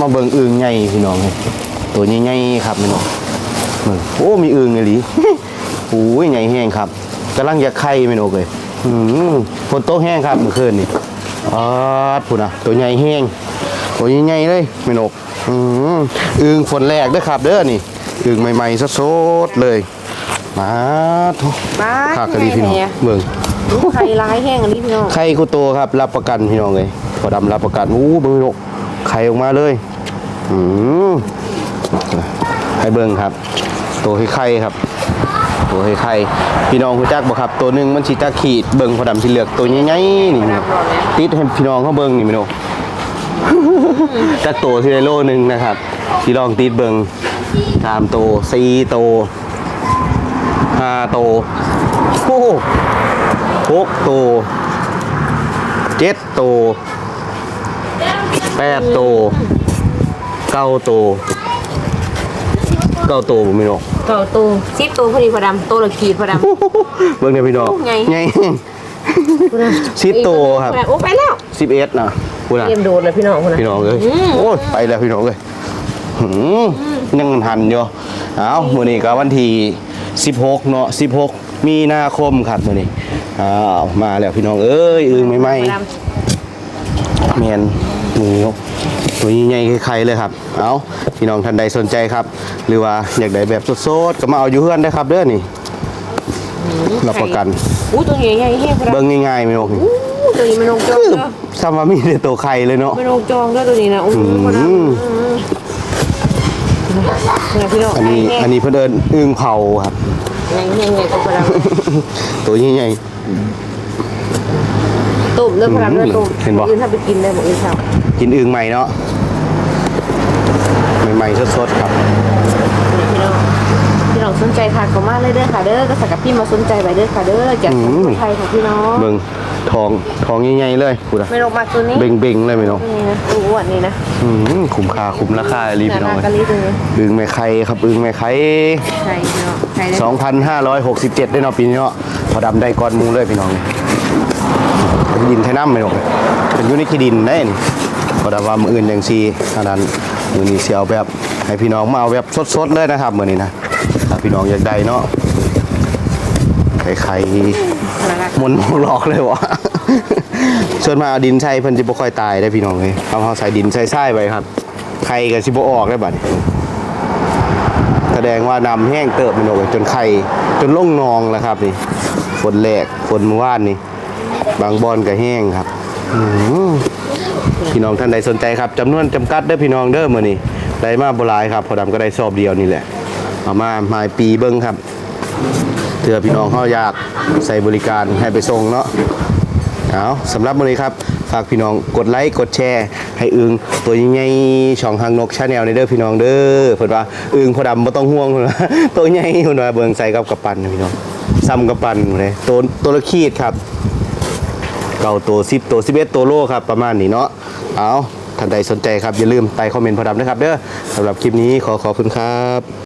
มาเบิ่งอึ่งใหญ่พี่น้องเลยตัวใหญ่ๆครับพี่น้องเบิ่งโอ้มีอึ่งเลยหลีโอ้ยใหญ่แห้งครับกำลังจะไข่พี่น้องเลยอืมฝนตกแห้งครับเมื่อคืนนี่อ๋อพุ่นอะตัวใหญ่แห้งตัวใหญ่ๆเลยพี่น้องอืมอึ่งฝนแรกเด้อครับเด้อนี่อึ่งใหม่ๆสดๆเลยมาทุบ้าขากะลีพี่น้องเบิ่งไข่ร้ายแห้งอันนี้พี่น้องไข่คุโตครับรับประกันพี่น้องเลยพอดำรับประกันอู้เบิ่งลูกไข่ออกมาเลย อืมให้เบิ่งครับ ตัวไข่ครับ ตัวไข่พี่น้องรู้จักบ่ครับ ตัวหนึ่งมันสิตะขีดเบิ่งพอดำสิเหลือกตัวใหญ่ๆนี่ติดให้พี่น้องเขาเบิ่งนี่พี่น้องจักโตวที่ไดโลหนึ่งนะครับที่ลองติดเบิ่งตามโตสี่โตห้าโตโอ้หหกโตเจ็ดโตวแปดโตว เก้าโตวเก้าโตวผมไม่รู้เก่าตูซิปตูพอดีพอดำโตละขีดพอดำ เบิ่งเนี่ยพี่น้องโอ้ไง ไง สิบโตวครับ โอ้ไปแล้วสิบเอ็ดนะพูดนะเตรียมโดนเลยพี่น้องคนนะพี่น้องเลยโอ้ยไปแล้วพี่น้องเลยหืมยังหันอยู่เอามื้อนี้ก็วันที่16 เนาะ16 มีนาคมครับมื้อนี้อ้าวมาแล้วพี่น้องเอ้ยอึงใหม่พอๆดำแมน หมูตัวใหญ่ๆใครๆเลยครับ เอาพี่น้องท่านใดสนใจครับ หรือว่าอยากได้แบบสดๆก็มาเอาอยู่เฮือนได้ครับเด้อนี่รับประกันอู้ตัวใหญ่ใหญ่แห้งพอดำเบิ่งง่ายๆไม่นกอู้ตัวนี้มันนงจองคือเด้อซ้ำว่ามีแต่ตัวไข่เลยเนาะมันนงจองเด้อตัวนี้นะอู้พอดำอืมเนี่ยพี่น้องอันนี้แห้งอันนี้เพิ่นเอิ้นอึ่งเผาครับแห้งแห้งใหญ่กว่าพอดตัวใหญ่ำ ตุ่มเด้อพอดำเด้อตุ่มเห็นบ่อื่นถ้าไปกินได้บอกอื่นครับๆกินอึ่งใหม่เนาะใหม่ๆสดๆครับพี่น้องพี่น้องสนใจค่ะก็มาเลยเด้อค่ะเด้อก็สักกับพี่มาสนใจไปเด้อค่ะเด้อจากสมุนไพรค่ะพี่น้องเบิ่งทองทองใหญ่ๆเลยพูดอะไม่ลงมาตัวนี้เบ่งๆเลยไม่นกนี่นะตัวอ้วนนี่นะอืมคุ้มค่าคุ้มราคาอีหลีพี่น้องหเอ้ยกะลิตัวนี้อึ่งแม่ไข่ครับอึ่งแม่ไข่ใช่พี่น้องใช่ได้2,567ได้เนาะปีนี้เนาะพอดำได้ก้อนหมูเลยพี่น้องนี่ เป็นดินไทยน้ำไม่หรอกเป็นอยูในิคดินได้นี่พอดำว่ามืออื่นอย่างซีอันนั้นมือนี้เสียวแบบให้พี่น้องมาเอาแบบสดๆเลยนะครับมือนี้นะถ้าพี่น้องอยากได้เนาะไข่ไข่นะคะมนหลอกเลยวะส่วนมาเอาดินใส่เพิ่นสิบ่ค่อยตายได้พี่น้องเลยเอาเฮาใส่ดินใส่ทรายไปครับไข่ก็สิบ่ออกได้บัดแสดงว่านำแห้งเติบมันออกจนไข่จนล่งนองแล้วครับนี่ฝนแหลกฝนเมื่อวานนี่ บางบอนก็แห้งครับพี่น้องท่านใดสนใจครับจำนวนจำกัดเด้อพี่น้องเด้อมื้อนี้ได้มาบ่หลายครับพอดำก็ได้สอบเดียวนี่แหละเอามาหมายปีเบิ่งครับเถื่อพี่น้องเฮาอยากใส่บริการให้ไปส่งเนาะเอาสำหรับมื้อนี้ครับ ฝากพี่น้องกดไลค์กดแชร์ ให้อึงตัวใหญ่ช่องทางนกชาแนลในเด้อพี่น้องเด้อเพิ่นว่าอึงพอดำบ่ต้องห่วงนว่าตัวใหญ่เพิ่นว่าเบิ่งใส่กับกระปั้นนะพี่น้องซ้ำกระปั้นเลยตัวตัวละขีดครับ เก่าตัวสิบตัวสิบเอ็ดตัวโลครับประมาณนี้เนาะเอาท่านใดสนใจครับอย่าลืมใต้คอมเมนต์พอดำนะครับเด้อสำหรับคลิปนี้ขอขอบคุณครับ